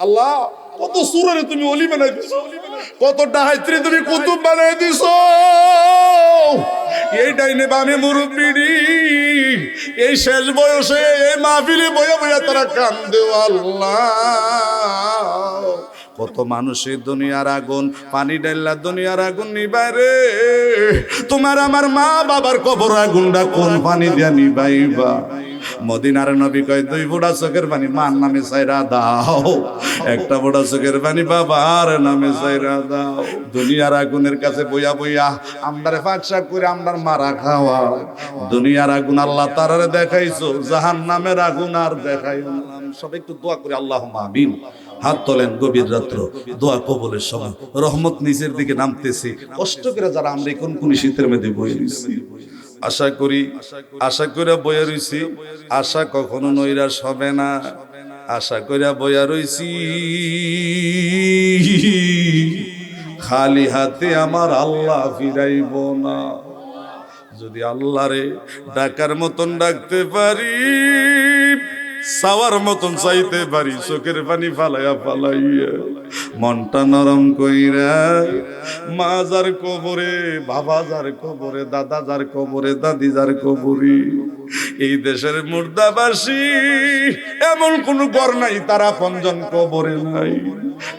আল্লাহ, কত সুরের তুমি অলি বানাই দিছো। কত ডাহাইত্রী তুমি কুতুব বানাই দিছো। এই ডাইনে বামে মুরব্বিডি এই শেষ বয়সে, এই মাহফিলে বয়া বয়া তারা কান্দে, আল্লাহ। কত মানুষের দুনিয়ার আগুন, পানি ডাইলা দুনিয়ার আগুন নিবাই রে। তোমার আমার মা বাবার কবর আগুনটা কোন পানি দিয়া নিবাইবা? মদিনার নবী কয়, দুই বুড়া চোখের পানি, মার নামে সাইরা দাও। একটা বুড়া চোখের পানি, বাবার নামে সাইরা দাও। দুনিয়ার আগুনের কাছে বইয়া বইয়া আমদারে ফাঁকশাক করে আমদার মারা খাওয়া। দুনিয়ার আগুন আল্লাহ তারারে দেখাইছো জাহান নামের আগুন আর দেখাই সব একটু দোয়া করে আল্লাহ আমিন। হাত তোলেন গভীর রাত্র, দোয়া কবলের সময়। রহমত নিচের দিকে নামতেছে। কষ্ট করে যারা আমরা কোন কোন শীতের মধ্যে বই রয়েছি আশা করি, আশা করে বইয়া রইছি, আশা কখনো নৈরাশ হবে না। আশা করে বইয়া রইছি। খালি হাতে আমার আল্লাহ ফিরাইব না। যদি আল্লাহরে ডাকার মতন ডাকতে পারি সাওয়ার মতন চাইতে পারি, চোখের পানি ফালাইয়া ফালাইয়া। মনটা নরম কইরা, মা যার কবরে, বাবা যার কবরে, দাদা যার কবরে, দাদি যার কবরে, এই দেশের মুর্দাবাসী, এমন কোন ঘর নাই তারা পঞ্জন কবরে নাই।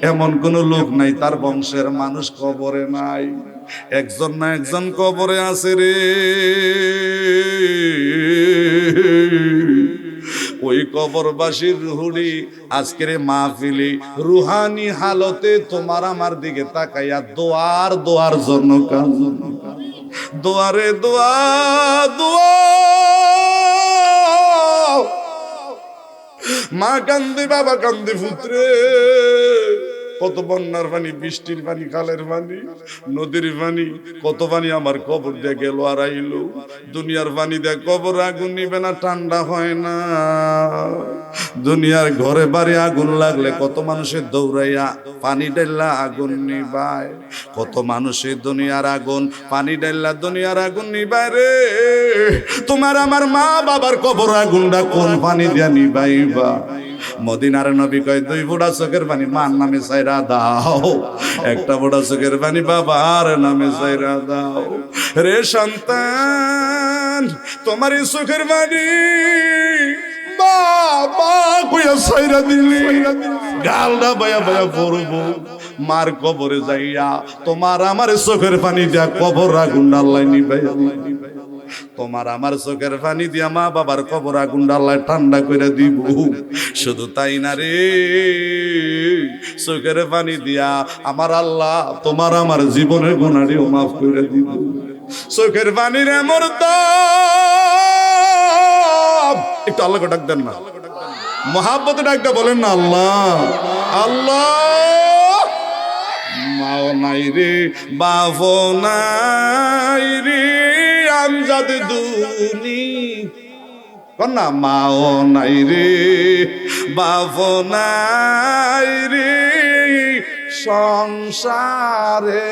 এমন কোন লোক নাই তার বংশের মানুষ কবরে নাই। একজন না একজন কবরে আছে রে। কবরবাসীর রুহুরি আজকের মাহফিলি রুহানি হালতে তোমার আমার দিকে তাকাইয়া দোয়ার দোয়ার জন্য কাজ দোয়ারে দোয়া দোয়া। মা কান্দি, বাবা কান্দি পুত্রে। কত বন্যার পানি, বৃষ্টির পানি, খালের পানি, নদীর পানি, কত পানি আমার কবর দিয়ে গেল আর আইলো। দুনিয়ার পানি দিয়ে কবর আগুন নিবে না, ঠান্ডা হয় না। দুনিয়ার ঘরে বাড়ি আগুন লাগলে কত মানুষের দৌড়াইয়া পানি ডাইলা আগুন নিবায়। কত মানুষের দুনিয়ার আগুন পানি ডাইলা দুনিয়ার আগুন নিবায় রে। তোমার আমার মা বাবার কবর আগুনটা কোন পানি দিয়া নিবাইবা? মদিনার নবী কয়, দুই বুড়া চোখের পানি, মার নামে সাইরা দাও। একটা বুড়া চোখের পানি, বাবার নামে সাইরা দাও। রে সন্তান, তোমার এই চোখের পানি মার কবরে যাইয়া তোমার আমার চোখের পানি দিয়া কবর আগুন আল্লাহ নিবাই তোমার আমার চোখের পানি দিয়া মা বাবার কবর আগুন আল্লাহ ঠান্ডা করে দিব। শুধু তাই না রে। চোখের পানি দিয়া আমার আল্লাহ তোমার আমার জীবনের গুণারিও মাফ করে দিব। চোখের পানির এমর একটু আল্লাহকে ডাক দেন না। মহাব্বতে ডাকটা বলেন না, আল্লাহ। আল্লাহ। মাও নাই রে বাবো নাই রে। আমজাদ দুনি। কন্যা, মাও নাই রে বাবো নাই রে, সংসারে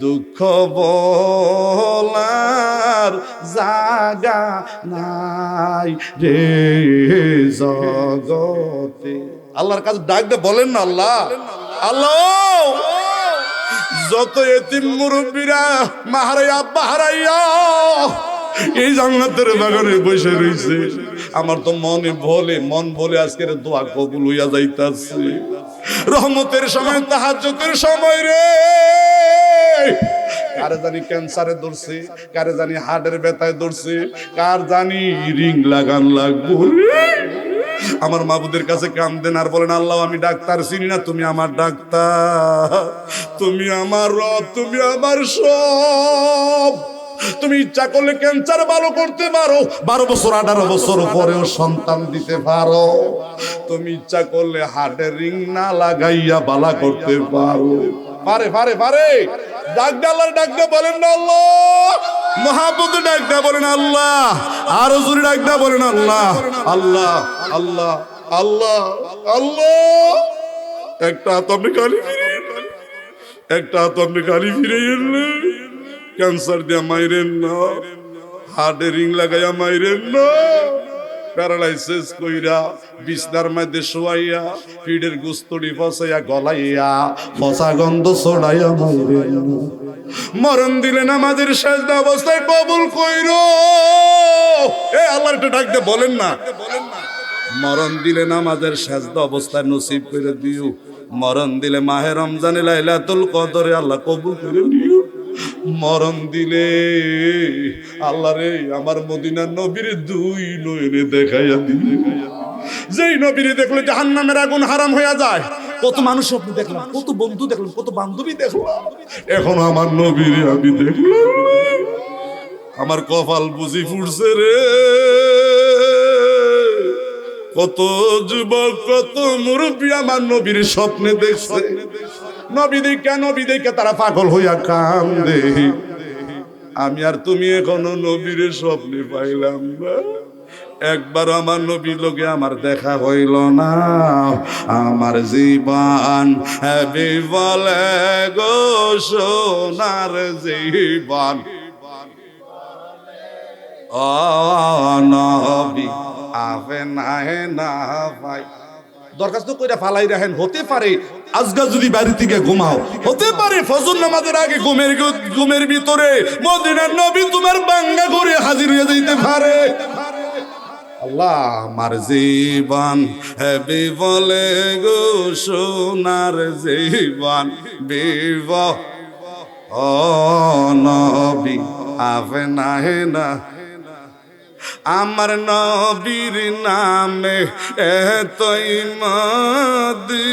দুঃখ বলার জাগা নাই রে জগতে। আল্লাহর কাছে ডাকতে বলেন না আল্লাহ। আল্লাহ! যত এতিম মুরব্বীরা, মাহারাই আব্বা, হারাইয়া, এই জান্নাতের বাগানে বসে রইছে। আমার তো মনে বলে, মন বলে আজকের দোয়া কবুল হইয়া যাইতাছে। রহমতের সময়, তাহাজ্জুদের সময় রে। কারে জানি ক্যান্সারে ধরছে, কারে জানি হার্টের ব্যথায় ধরছে, কার জানি রিং লাগান লাগবো রে। আমার মাবুদের কাছে কান্দেন আর বলেন, আল্লাহ, আমি ডাক্তার চিনি না, তুমি আমার ডাক্তার। তুমি আমার রব, তুমি আমার সব। তুমি ইচ্ছা করলে ক্যান্সার ভালো করতে পারো। বারো বছর, আঠারো বছর পরেও সন্তান দিতে পারো। তুমি ইচ্ছা করলে হার্টের রিং না লাগাইয়া বালা করতে পারো। পারে পারে পারে। ডাক ডালার ডাক দিয়ে বলেন না আল্লাহ। মহাবুদ ডাক দিয়ে বলেন আল্লাহ। আরও জোরে ডাক দিয়ে বলেন আল্লাহ। আল্লাহ আল্লাহ আল্লাহ আল্লাহ। একটা হাত আপনি গালি ফিরে একটা হাত আপনি গালি ফিরে এলেন ক্যান্সার দিয়া মাইরেন না। হার্টে রিং লাগাইয়া মাইরেন না। প্যারালাইসিস কইরা বিছনার মধ্যে শোয়াইয়া পিঠের গুস্তড়ি ফসাইয়া গলাইয়া, ফসা গন্ধ ছড়াইয়া মাইরে মরণ দিলেন আমাদের সাজদা অবস্থায় কবুল কইর। এ আল্লাহ একটু ডাকতে বলেন না। মরণ দিলেন আমাদের সাজদা অবস্থায় নসিব করে দিও। মরণ দিলে মাহে রমজানে লাইলাতুল কদরে আল্লাহ কবুল করে মরণ দিলে আল্লাহ রে, আমার মদিনার নবীর দুই নয়নে দেখাইয়া দিলে। যেই নবীরে দেখল জাহান্নামের আগুন হারাম হইয়া যায়। কত মানুষ আপনি দেখলাম, কত বন্ধু দেখলাম, কত বান্ধবী দেখলাম। এখন আমার নবীরে আমি দেখলাম। আমার কপাল বুঝি ফুটছে রে। কত যুবক, কত মুরব্বী আমার নবীর স্বপ্নে দেখছে। নবী দেখে নবী দেখে, তারা পাগল হইয়া কান্দে। আমি আর তুমি এখনও নবীর স্বপ্নে পাইলাম একবার আমার নবী লোকে আমার দেখা হইল না। আমার জীবন হ্যাবি বলে গো, সোনার জীবন। ও নবী আবে না ভাই। দরখাস্ত কইরা ফালাই রাখেন, হতে পারে আজগা যদি বাড়ি থেকে ঘুমাও, হতে পারে ফজর নামাজের আগে ঘুমের ঘুমের ভিতরে মদিনার নবী তোমার বাঙ্গা করে হাজির হয়ে যাইতে পারে। আল্লাহ আমার জীবন, হেবি বলে গো সোনার জীবন বিব ও নবী আবে না হে না আমার নবীর নামে এতই মদি।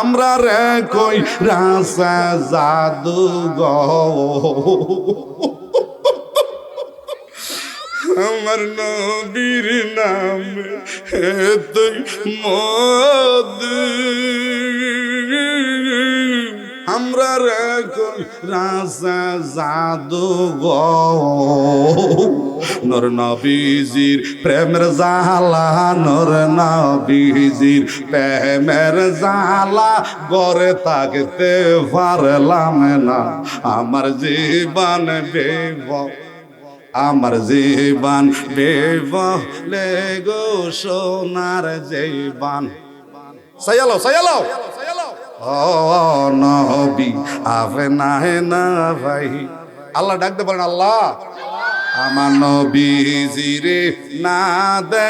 আমরা রে কই রাসা জাদু আমার নবীর নামে এতই মদি। আমরা রেখন রাজা জাদু নর নবীজির প্রেমের জালা নর নবীজির প্রেমের জালা গড়ে থাকতে পারলাম না। আমার জীবন বেব আমার জীবন বেবলে। গো সোনার জীবন সাইয়ালো সাইয়ালো ও আফে না ভাই। আল্লাহ ডাকতে পারেন, আল্লাহ। আমার নবী জিরে না দে,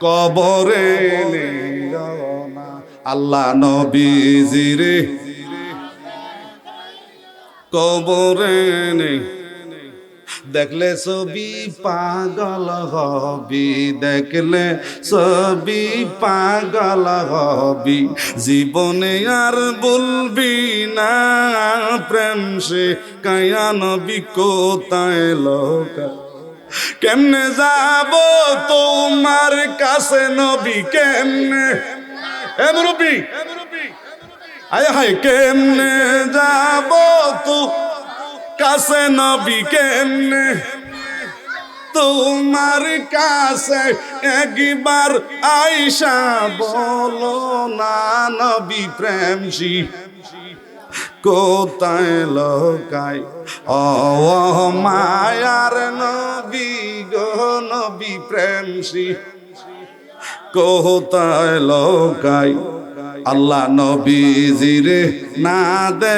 কবরে আল্লাহ নবী জিরে কবরে নেই দেখলে ছবি পাগল হবি, দেখলে ছবি পাগল হবি। জীবনে আর বলবি না, প্রেম সে কায়ানবি কোথায় লোক? কেমনে যাব তোমার কাছে নবী কেমনে? এ মুরব্বী, আয় হায়, কেমনে যাব তো কাছে নবী কেমনে? তোমার কাছে একবার আইসা বলো না, নবী প্রেমসি। কোথায় লোকাই ও মায়ার নবী গো, নবী প্রেমসি। কোথায় লোকাই আল্লাহ নবীজিরে না দে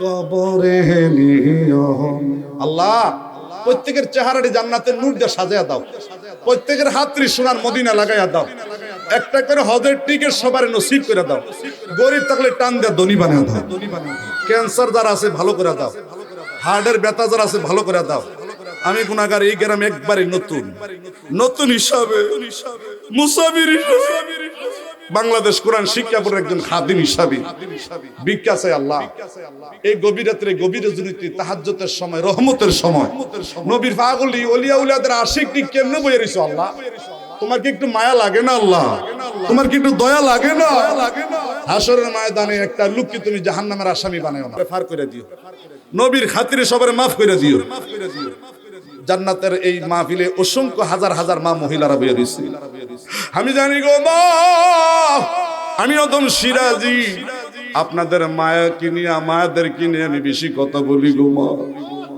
কবরে নিও। আল্লাহ, প্রত্যেকের চেহারাটি জান্নাতের নূর দিয়ে সাজায়া দাও। প্রত্যেকের হাতরি সোনার মদিনা লাগাইয়া দাও। একটা করে হজের টিকেট সবার নসিব করে দাও। গরিব থাকলে টান দিয়ে ধনী বানিয়ে দাও। ক্যান্সার যারা আছে, ভালো করে দাও। হার্টের ব্যথা যারা আছে, ভালো করে দাও। আমি গুণাগার এই গ্রাম একবারে নতুন। নতুন হিসাবে মুসাফির হিসাবে। বাংলাদেশ কোরআন শিক্ষা বোর্ডের একজন খাদিম হিসাবে। চাই আল্লাহ। এই গভীর রাত্রে গভীর জনিতে তাহাজ্জতের সময় রহমতের সময়। নবীর পাগলি অলিয়া উলিয়াদের আশিক নি কেমনে বইয়ে রইছো আল্লাহ? তোমার কি একটু মায়া লাগে না আল্লাহ? তোমার কি একটু দয়া লাগে না? হাসরের ময়দানে একটা লোককে তুমি জাহান্নামের আসামি বানাও না? ফার করে দিও। নবীর খাতিরে সবার মাফ করে দিও। জান্নাতের এই মাহফিলে অসংখ্য হাজার হাজার মা মহিলারা বের হয়েছে আমি জানি গো মা, আমি অদম সিরাজি। আপনাদের মায়া কিনে মায়াদের কিনে আমি বেশি কথা বলি গো মা।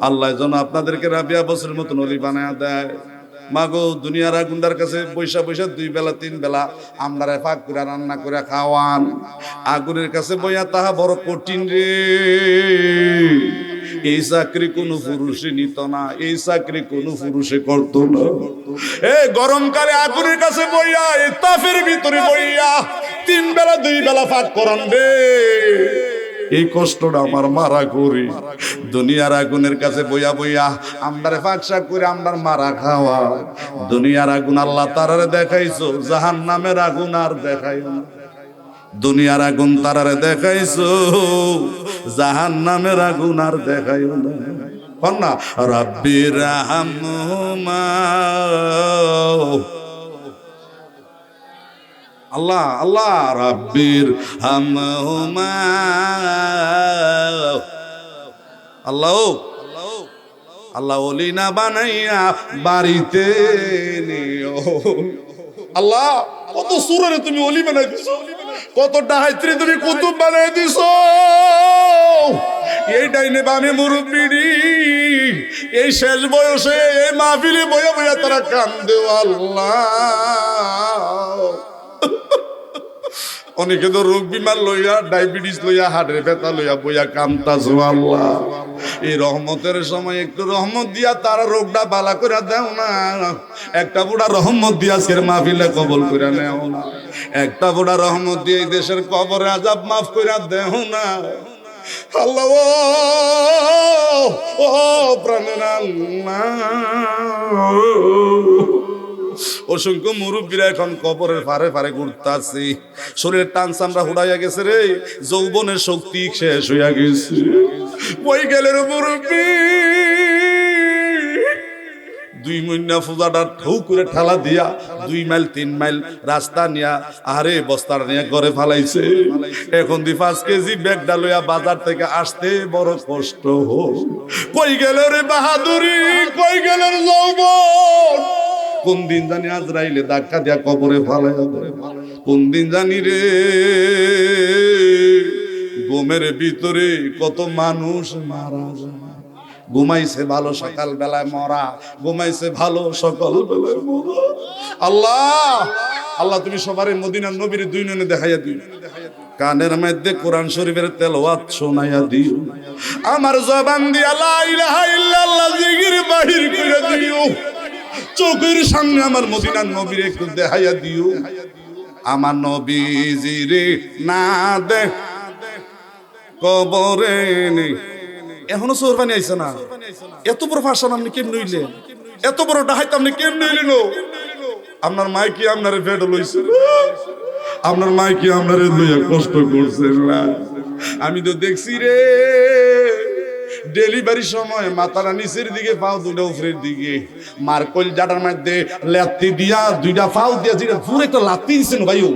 আল্লাহ যেন আপনাদেরকে রাবিয়া বছরের মতন অলি বানায় দেয়। মাগো দুনিয়ার আগুনদার কাছে বৈশা বৈশা দুই বেলা, তিন বেলা আমরা ফাঁক করে, রান্না করে খাওয়ান। আগুনের কাছে বইয়া তাহা বড় কঠিন রে। এই চাকরি কোনো পুরুষে নিত না, এই চাকরি কোনো পুরুষে করতো না। এ গরমকালে আগুনের কাছে বইয়া, এই তাপের ভিতরে বইয়া, তিন বেলা, দুই বেলা ফাঁক করান রে। এই কষ্টটা আমার মারা করি। দুনিয়ার আগুনের কাছে বইয়া বইয়া আমদারে ফাঁকশা করে আমদার মারা খাওয়া। দুনিয়ার আগুন আল্লাহ তারারে দেখাইছো জাহান নামের আগুন আর দেখাইও না। দুনিয়ার আগুন তারারে দেখাইছো জাহান নামের আগুন আর দেখাইও না। না? আল্লাহ আল্লাহ রাব্বির হামহুমা আল্লাহ আল্লাহ ওলি না বানাইয়া বাড়িতে নিও। আল্লাহ, কত সুরে তুমি অলি বানাই দিছো কত ডাহাইত্রী তুমি কুতুব বানাই দিস এই ডাইনে বামে মুরব্বিরি এই শেষ বয়সে, এই মাহফিলে বয়ে বয়ে তারা কান্দে আল্লাহ। অনেকে তো রোগ বিমার লইয়া ডায়াবেটিস লইয়া হার্টের ব্যথা লইয়া বইয়া কামতাছ আল্লাহ। এই রহমতের সময় একটু রহমত দিয়া তারা রোগটা বালা করে দেও না। একটা বুড়া রহমত দিয়া আজকের মাহফিলে কবল করে নেও না। একটা বুড়া রহমত দিয়ে এই দেশের কবরে আজাব মাফ করে দেও না। আল্লাহ ও, প্রাণের আল্লাহ। অসংখ্য মুরব্বীরা এখন কবরের ফারে ফারে ঘুরতাছি। শরীরের টান চামড়া হুড়াইয়া গেছে রে। যৌবনের শক্তি শেষ হইয়া গেছে। ওই গেলের মুরব্বী। দুই মহিনা ফুজাটা ঠৌ করে ঠেলা দিয়া, দুই মাইল, তিন মাইল রাস্তা নিয়া আরে বস্তার নিয়ে ঘরে ফালাইছে। এখন দি পাঁচ কেজি ব্যাগটা লইয়া বাজার থেকে আসতে বড় কষ্ট হোক কই গেল রে বাহাদুরি? কই গেল যৌবন? কোন দিন জানি আজরাইলে ধাক্কা দিয়া কবরে ফালাই কোন দিন জানি রে গোমের ভিতরে কত মানুষ মারা ঘুমাইছে ভালো সকাল বেলায় মরা, ঘুমাইছে ভালো সকাল বেলায় মরা। আল্লাহ আল্লাহ তুমি সবার মদিনার নবীর দুই ননে দেখাইয়া দিও। কানের মধ্যে কোরআন শরীফের তেলাওয়াত শোনাইয়া দিও। আমার জবান দিয়া লা ইলাহা ইল্লাল্লাহ চোখের সামনে আমার মদিনার নবীর একটু দেখাইয়া দিও। আমার নবীজিরে না দে, কবরে নেই। এখনও সোরবানি আইছে না? এত বড় ভাষণ আপনি কেমন হইলেন? এত বড় ডাহাইত আপনি কেমন হইলেন আপনার মাই কি আপনার পেট লইছে? আপনার মাই কি আপনার লইয়া কষ্ট করছে না? আমি তো দেখছি রে। ডেলিভারির সময় মাথাটা নিচের দিকে, পাও দুইটা উপরের দিকে। মার্কল জাটার মধ্যে লাত্তি দিয়া দুইটা পাও দিয়া যেটা পুরো একটা লাত্তি দিছেন ভাইও।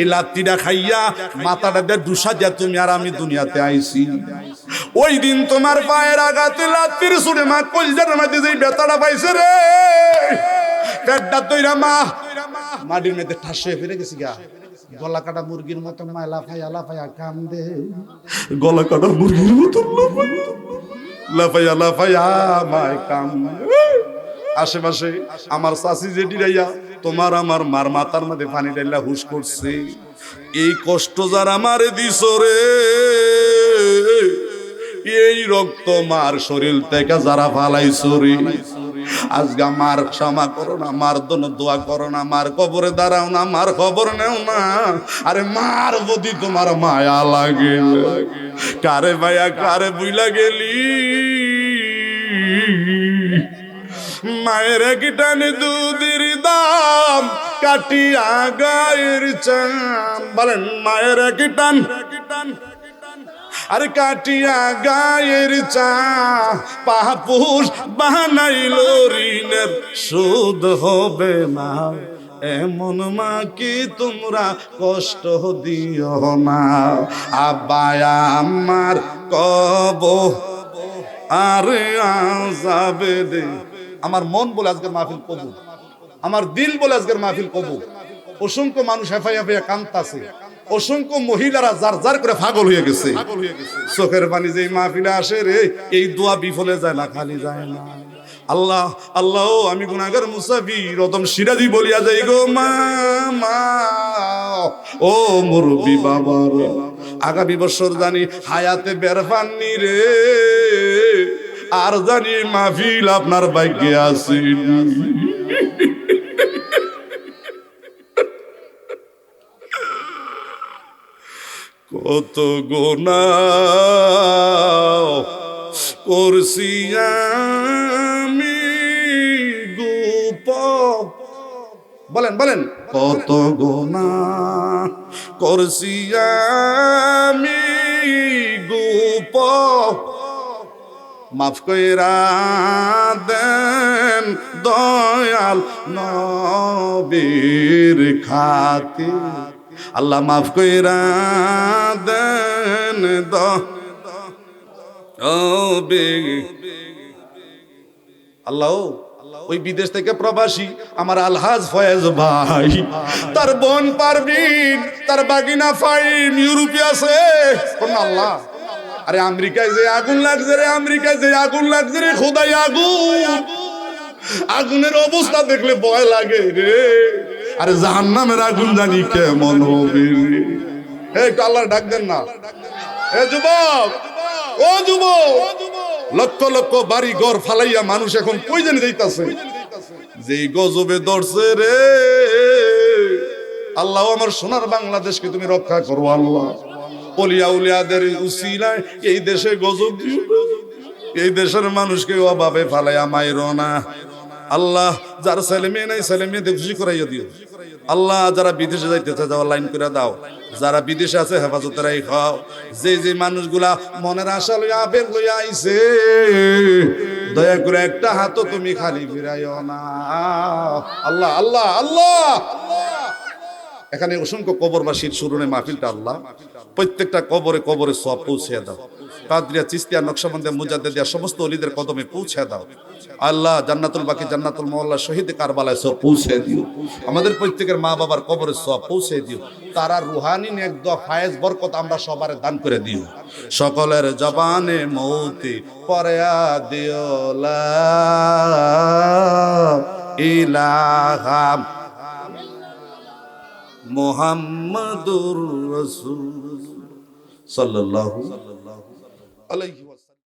এই লাত্তিটা খাইয়া মাথাটা দিয়ে দুসা দিয়া তুমি আর আমি দুনিয়াতে আইছি। ওই দিন তোমার পায়ের আঘাতে লাত্তির সুরে মা কলজাটার মধ্যে যে বেতাটা পাইছে রে, পেটটা তৈরা মা, মাটির মধ্যে ঠাস হয়ে ফিরে গেছি গা। গলা কাটা মুরগির মতো লাফাইয়া কান্দে। গলা কাটা মুরগির মতো লাফাইয়া লাফাইয়া মায় আশেপাশে আমার চাষি রাইয়া তোমার আমার মার মাথার মধ্যে পানি ডাইলা হুশ করছে। এই কষ্ট যার আমার দিস রে। এই রক্ত মার শরীর থেকে যারা ফালাইছো আজকে মার ক্ষমা করো না, মার দন দোয়া করো না, মার কবরে দাঁড়াও না, মার খবর নেও না। আরে মার যদি তোমার মায়া লাগে, কারে ভাইয়া কারে বুইলা গেলি? মায়ের কিটানে দুধের দাম কাটিয়া গায়ের চাম। বলেন, মায়ের কিটান আরে কাটিয়া গায়ের চা পাপুষ বানাইল ঋণের সুদ হবে না। এমন মা কি তোমরা কষ্ট দিও না। আব্বায়া আমার কব, আরে আজাবে দে। আমার মন বলে আজকের মাহফিল কবু আমার দিল বলে আজকের মাহফিল কবু অসংখ্য মানুষ হেফাই হেফাইয়া কান্তাছে অসংখ্য মহিলারা যার যার করে পাগল হয়ে গেছে। চোখের পানি যে মাহফিলে আসে রে এই দোয়া বিফলে যায় না খালি যায় না। আল্লাহ আল্লাহ আমি গুনাগার মুসাফি রতম সিরাজি বলিয়া যাই গো মা মা। ও মুরব্বি বাবার আগামী বছর জানি হায়াতে বের পাননি রে। আর জানি মাহফিল আপনার ভাগ্যে আসেনি। কত গোনা করছি গোপ বলেন বলেন। কত গোনা করছি গোপ মাফ কইরা দেন দয়াল নবীর খাতির। আল্লাহ মাফ কইরা আল্লাহ, ওই বিদেশ থেকে প্রবাসী, আমার আলহাজ ফয়েজ ভাই। তার বোন পারবিন তার বাগিনা ফাইন ইউরোপে আছে। আল্লাহ আরে আমেরিকায় যে আগুন লাগছে রে, আমেরিকায় যে আগুন লাগছে রে, খোদাই আগুন। আগুনের অবস্থা দেখলে ভয় লাগে রে। আরে জাহান্নামের আগুন জানি কেমন হবে। একটু আল্লাহ ডাক দেন না। হে, যুবক! ও যুবক! লক্ষ লক্ষ বাড়ি ঘর ফালাইয়া মানুষ এখন কই জানি যাইতাছে? যেই গজবে ধরছে রে। আল্লাহ আমার সোনার বাংলাদেশকে তুমি রক্ষা করো, আল্লাহ। পলিয়া উলিয়াদের উসিলায় এই দেশে গজব দিও। এই দেশের মানুষকে অভাবে ফালাইয়া মাইরো না। আল্লাহ, যার ছেলে মেয়ে নাই, ছেলে মেয়েদের খুশি করাইয়া দিও। আল্লাহ যারা বিদেশে যাইতেছে, যাওয়ার লাইন করে দাও। যারা বিদেশে আছে, হেফাজতে রাই খাও যে যে মানুষগুলা মনের আশা লইয়া, আবেগ লইয়া আইছে, দয়া করে একটা হাতও তুমি খালি ফিরাইও না। আল্লাহ আল্লাহ আল্লাহ! এখানে অসংখ্য কবরবাসীর সুরনে মাহফিলটা আল্লাহ। প্রত্যেকটা কবরে কবরে সব পৌঁছে দাও। কাদরিয়া, চিস্তিয়া, নকশবন্দে মুজাদ্দে দেওয়া সমস্ত অলিদের কদমে পৌঁছে দাও। আল্লাহ জান্নাতুল বাকি জান্নাতুল মোল্লা শহীদ কারবালায় সব পৌঁছে দিও। আমাদের প্রত্যেকের মা বাবার কবরে সব পৌঁছে দিও। তারা রুহানি নেকদ ফায়েজ বরকত আমরা সবার দান করে দিও। সকলের জবানে মৌতি পরে দিও ইলাহা মোহাম্মদুর রসুল সাল্লাল্লাহু عليه